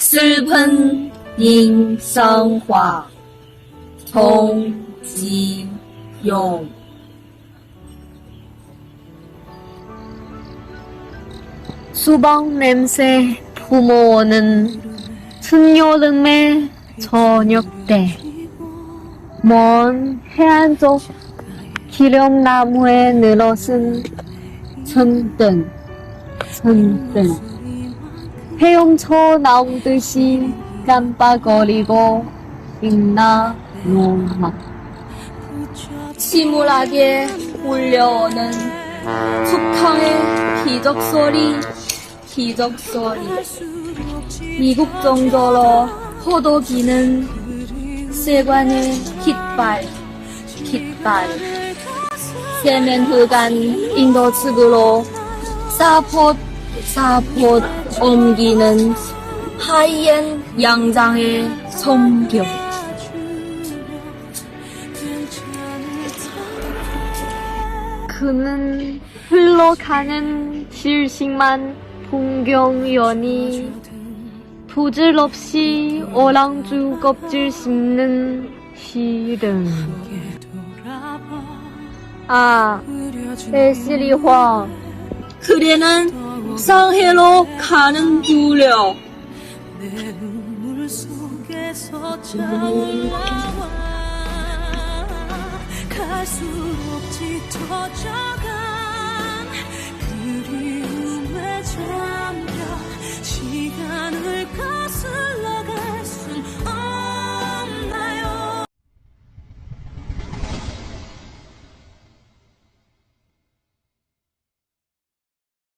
슬픈 인성화. 동지용. 수박 냄새 품어오는 늦여름의 저녁 때 먼 해안 쪽 기름나무에 늘어선 천등 천등 헤엄쳐 나오듯이 깜빡거리고 있나 노마. 침울하게 울려오는 숙항의 기적소리 기적소리. 미국 정도로 호도기는 세관의 깃발 깃발. 세면후간 인도 측으로 사포 사포 옮기는 하이엔 양장의 성경. 그는 흘러가는 질식만 풍경연이 부질없이 오랑주 껍질 씹는 시름. 아 에스리화. 그래는 상해로 가는 두려. 눈물 속에서 잘나와 갈수록 짙어져간